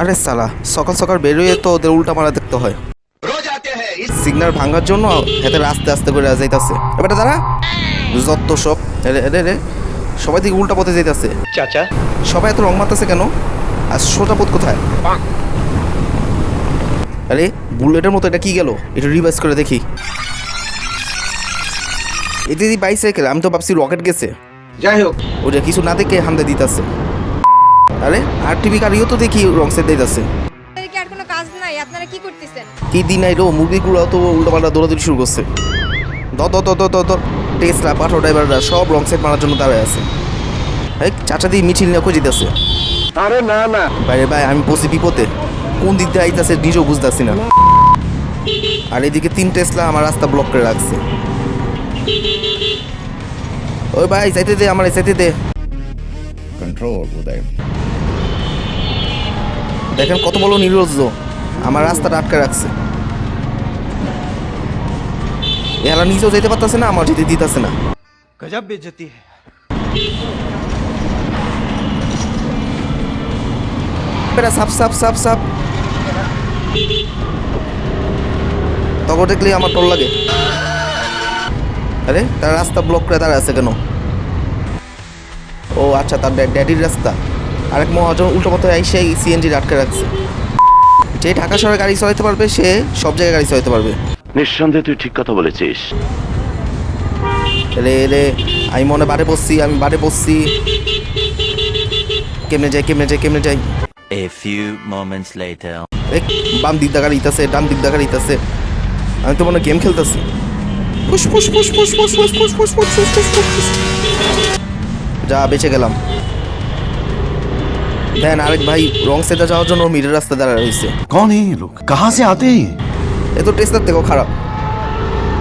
আরে সালা সকাল সকাল বেরোয় তো ওদের উল্টা মারা দেখতে হয়। সিগনাল ভাঙার জন্য এতে আস্তে আস্তে করে যাইতেছে। এবারে দাঁড়া। যত সব রে রে সবাই দিকে উল্টা পথে যাইতেছে। চাচা। সবাই এত রং মারতেছে কেন? আর সোটা পথ কোথায়? আরে বুলেটের মতো এটা কি গেল? এটা রিভাইজ করে দেখি। এতে বাইসাইকেল আমি তো ভাবছি রকেট গেছে। যাই হোক। ওটা কিছু না দেখে হামদে দিতাছে। আরে আর টিভি গাড়িও তো দেখি রং সেট দিতেছে। আর কোনো কাজ নাই? আপনারা কি করতেছেন? কি দিন নাই রো মুরগিগুলো তো উল্টো পাল্টা দৌড়াদৌড়ি শুরু করছে। দ দ দ দ দ দ টেসলা পাঠো ড্রাইভাররা সব রং সেট মারার জন্য দাঁড়ায় আছে। এই চাচা দিয়ে মিছিল নিয়ে খুঁজে দিতেছে আরে না না। বাইরে ভাই আমি বসি বিপদে। কোন দিক দিয়ে আইতাছে নিজেও বুঝতেছি না। আর এদিকে তিন টেসলা আমার রাস্তা ব্লক করে রাখছে। ওই ভাই যাইতে দে আমার যাইতে দে। কন্ট্রোল উদয় দেখেন কত বড় নির্লজ্জ আমার রাস্তাটা আটকে রাখছে। এরা নিজেও যেতে পারতেছে না আমার যেতে দিতেছে না। গজব বেজতি বেটা সাপ সাপ সাপ সাপ। তখন দেখলে আমার টোল লাগে। আরে তার রাস্তা ব্লক করে দাঁড়া আছে কেন? ও আচ্ছা তার ড্যাডির রাস্তা। আরেক মহাজন উল্টো পথে আইসে সিএনজি আটকে রাখছে যে ঢাকা শহরে গাড়ি চালাতে পারবে সে সব জায়গায় গাড়ি চালাতে পারবে নিঃসন্দেহে তুই ঠিক কথা বলেছিস রে রে আমি মনে বারে বসছি আমি বারে বসছি কেমনে যাই কেমনে যাই কেমনে যাই A few moments later. এ, বাম দিক দাগার ইতাছে ডান দিক দাগার ইতাছে আমি তো মনে গেম খেলতেছি ফুস ফুস ফুস ফুস ফুস ফুস ফুস ফুস ফুস ফুস ফুস ফুস। যা বেঁচে গেলাম দেন আরেক ভাই রং সেটা যাওয়ার জন্য মিডের রাস্তা দাঁড়া রয়েছে। কোন এই লোক কাহা সে আতে এ তো টেস্টার থেকেও খারাপ।